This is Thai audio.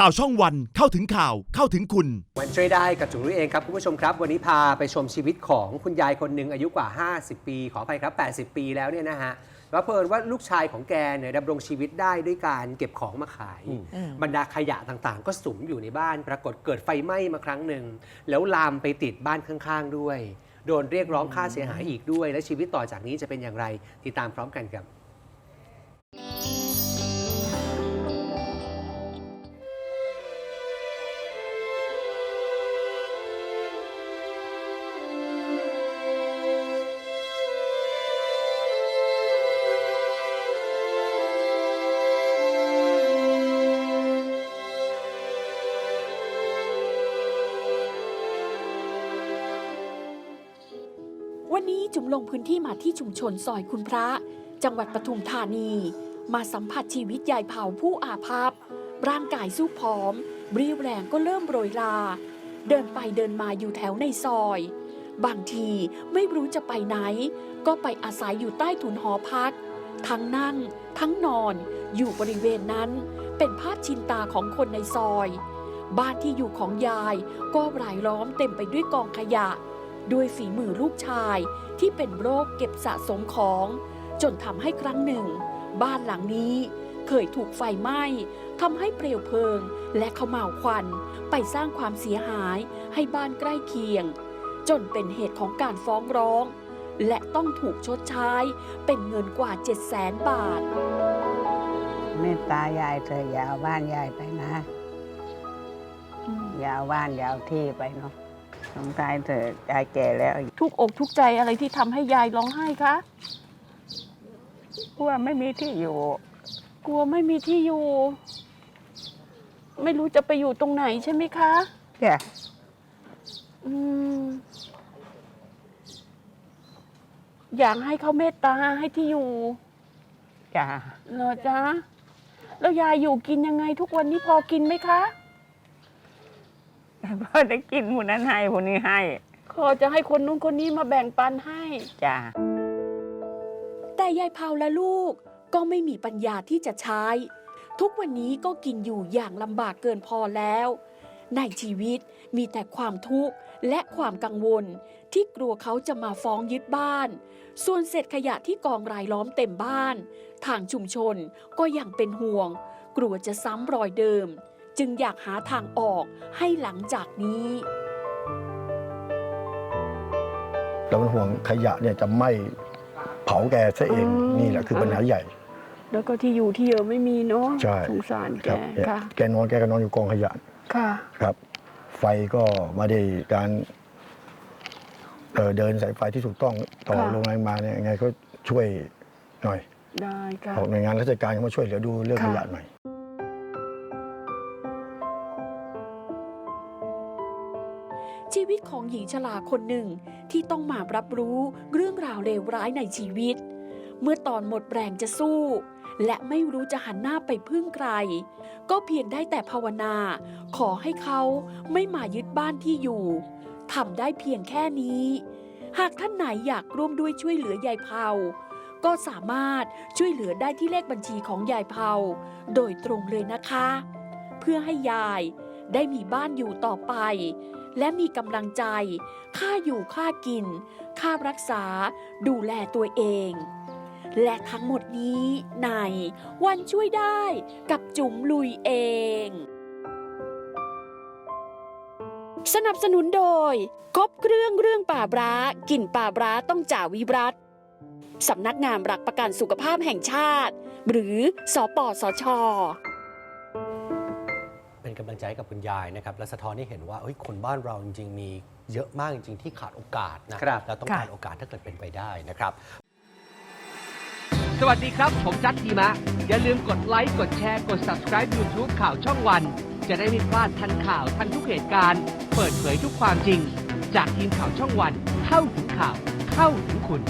ข่าวช่องวันเข้าถึงข่าวเข้าถึงคุณ วันช่วยได้กับจุ๋งนุ้ยเองครับคุณผู้ชมครับ วันนี้พาไปชมชีวิตของคุณยายคนหนึ่งอายุกว่า 50 ปี ขออภัยครับ 80 ปีแล้วเนี่ยนะฮะว่าเพลินว่าลูกชายของแกเนี่ยดำรงชีวิตได้ด้วยการเก็บของมาขาย บรรดาขยะต่างๆ ก็สุมอยู่ในบ้าน ปรากฏเกิดไฟไหม้มาครั้งหนึ่งแล้วลามไปติดบ้านข้างๆด้วย โดนเรียกร้องค่าเสียหายอีกด้วย และชีวิตต่อจากนี้จะเป็นอย่างไรติดตามพร้อมกันครับ วันนี้จุ๋มลงพื้นที่มาที่ชุมชนซอยคุณพระ จังหวัดปทุมธานี มาสัมผัสชีวิตยายเผาผู้อาภัพร่างกายสู้ผอมบรีแรงก็เริ่มโรยลาเดินไปเดินมาอยู่แถวในซอย บางทีไม่รู้จะไปไหน ก็ไปอาศัยอยู่ใต้ถุนหอพัก ทั้งนั่ง ทั้งนอน อยู่บริเวณนั้น เป็นภาพชินตาของคนในซอย บ้านที่อยู่ของยายก็รายล้อมเต็มไปด้วยกองขยะ ด้วยฝีมือลูกชายที่เป็นโรคเก็บสะสมของ จนทำให้ครั้งหนึ่ง บ้านหลังนี้เคยถูกไฟไหม้ทำให้เปลวเพลิง และเขม่าวควันไปสร้างความเสียหายให้บ้านใกล้เคียง จนเป็นเหตุของการฟ้องร้อง และต้องถูกชดใช้เป็นเงินกว่า 7 0 0แสนบาท เมตตายายเธอะอยาวบ้านยายไปนะ อยาวบ้านอยาวที่ไปเนาะ สงสารเธอะยายแก่แล้วทุกอกทุกใจอะไรที่ทำให้ยายร้องไห้คะกลัวไม่มีที่อยู่ กลัวไม่มีที่อยู่ ไม่รู้จะไปอยู่ตรงไหนใช่ไหมคะ จ้ะอืม อยากให้เขาเมตตาให้ที่อยู่จ้ะ เหรอจ๊ะแล้วยายอยู่กินยังไงทุกวันนี้พอกินไหมคะ พ่อได้กินหมูนั้นให้หมูนี้ให้ขอจะให้คนนู้นคนนี้มาแบ่งปันให้ จ้ะแต่ยายเผาและลูกก็ไม่มีปัญญาที่จะใช้ ทุกวันนี้ก็กินอยู่อย่างลำบากเกินพอแล้ว ในชีวิตมีแต่ความทุกข์และความกังวล ที่กลัวเขาจะมาฟ้องยึดบ้าน ส่วนเศษขยะที่กองรายล้อมเต็มบ้าน ทางชุมชนก็ยังเป็นห่วง กลัวจะซ้ำรอยเดิม จึงอยากหาทางออกให้หลังจากนี้เราเป็นห่วงขยะเนี่ยจะไหม้เผาแกซะเองอืมนี่แหละคือปัญหาใหญ่ แล้วก็ที่อยู่ที่เยอะไม่มีเนาะใช่สงสารแกครับเนี่ยค่ะแกนอนแกก็นอนอยู่กองขยะค่ะครับ ไฟก็ไมาได้การเอ่อเดินสายไฟที่ถูกต้องต่อค่ะลงแรงมาเนี่ยยังไงก็ช่วยหน่อยได้ค่ะขอหน่วยงานราชการเข้ามาช่วยเหลือดูเรื่องค่ะขยะหน่อย ชีวิตของหญิงชราคนหนึ่งที่ต้องมารับรู้เรื่องราวเลวร้ายในชีวิต เมื่อตอนหมดแรงจะสู้ และไม่รู้จะหันหน้าไปพึ่งใคร ก็เพียงได้แต่ภาวนา ขอให้เขาไม่มายึดบ้านที่อยู่ทำได้เพียงแค่นี้ หากท่านไหนอยากร่วมด้วยช่วยเหลือยายเผาก็สามารถช่วยเหลือได้ที่เลขบัญชีของยายเผาโดยตรงเลยนะคะ เพื่อให้ยายได้มีบ้านอยู่ต่อไป และมีกำลังใจ ค่าอยู่ค่ากิน ค่ารักษา ดูแลตัวเอง และทั้งหมดนี้ในวันช่วยได้กับจุ๋มลุยเอง สนับสนุนโดย ครบเครื่องเรื่องป่าบร้ากลิ่นป่าบร้าต้องจ่าวิรัตสำนักงานหลักประกันสุขภาพแห่งชาติ หรือสอปสชเป็น กำลังใจให้กับคุณยายนะครับและสะท้อนให้เห็นว่าเอ้ยคนบ้านเราจริง ๆ มีเยอะมากจริง ๆ ที่ขาดโอกาสนะครับแล้วต้องการโอกาสถ้าเกิดเป็นไปได้นะครับ สวัสดีครับ ผมจัดทีมะ อย่าลืมกดไลค์กดแชร์กด subscribe YouTube ข่าวช่องวัน จะได้ไม่พลาดทันข่าวทันทุกเหตุการณ์ เปิดเผยทุกความจริง จากทีมข่าวช่องวัน เข้าถึงข่าวเข้าถึงคุณ